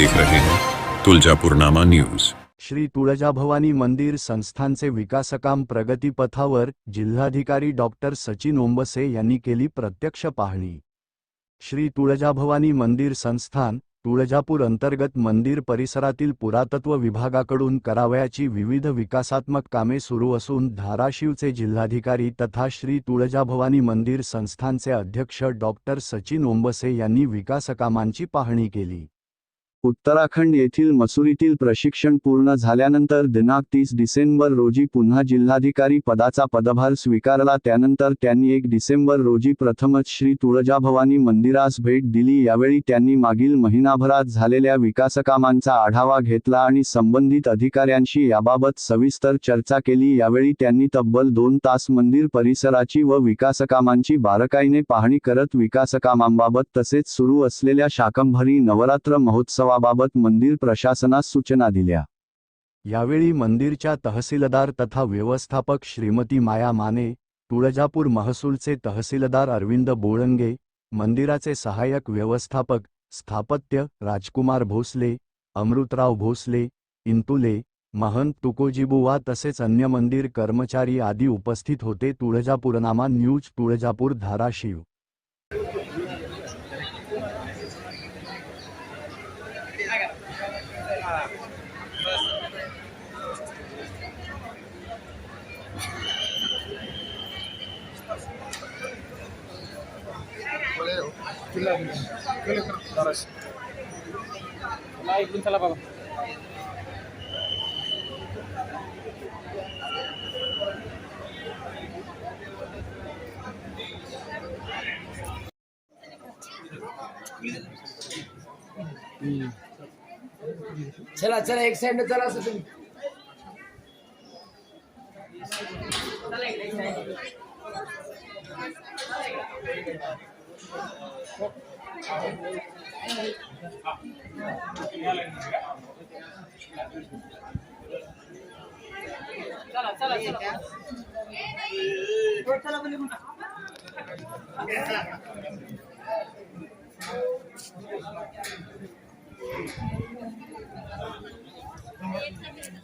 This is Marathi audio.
देख रहे हैं। तुलजापुरनामा न्यूज। श्री तुळजाभवानी मंदिर संस्थांचे विकासकाम प्रगतीपथावर जिल्हाधिकारी डॉक्टर सचिन ओंबसे यांनी केली प्रत्यक्ष पाहणी. श्री तुळजाभवानी मंदिर संस्थान तुळजापूर अंतर्गत मंदिर परिसरातील पुरातत्व विभागाकडून करावयाची विविध विकासात्मक कामे सुरू असून धाराशिवचे जिल्हाधिकारी तथा श्री तुळजाभवानी मंदिर संस्थानचे अध्यक्ष डॉक्टर सचिन ओंबसे यांनी विकासकामांची पाहणी केली. उत्तराखंड येथील मसुरीतील प्रशिक्षण पूर्ण झाल्यानंतर दिनांक तीस डिसेंबर रोजी पुन्हा जिल्हाधिकारी पदाचा पदभार स्वीकारला. त्यानंतर त्यांनी एक डिसेंबर रोजी प्रथमच श्री तुळजाभवानी मंदिरास भेट दिली. यावेळी त्यांनी मागील महिनाभरात झालेल्या विकासकामांचा आढावा घेतला आणि संबंधित अधिकाऱ्यांशी याबाबत सविस्तर चर्चा केली. यावेळी त्यांनी तब्बल दोन तास मंदिर परिसराची व विकासकामांची बारकाईने पाहणी करत विकासकामांबाबत तसेच सुरू असलेल्या शाकंभरी नवरात्र महोत्सव महोत्सवाबाबत मंदिर प्रशासनास सूचना दिल्या. यावेळी मंदिरच्या तहसीलदार तथा व्यवस्थापक श्रीमती माया माने तुळजापूर महसूलचे तहसीलदार अरविंद बोळंगे मंदिराचे सहाय्यक व्यवस्थापक स्थापत्य राजकुमार भोसले अमृतराव भोसले इंतुले महंत तुकोजीबुवा तसेच अन्य मंदिर कर्मचारी आदी उपस्थित होते. Tuljapurnama news Tuljapur Dharashiv. इकडून चला बाबा चला चला एक साइड चला असं तुम्ही. चला चला चला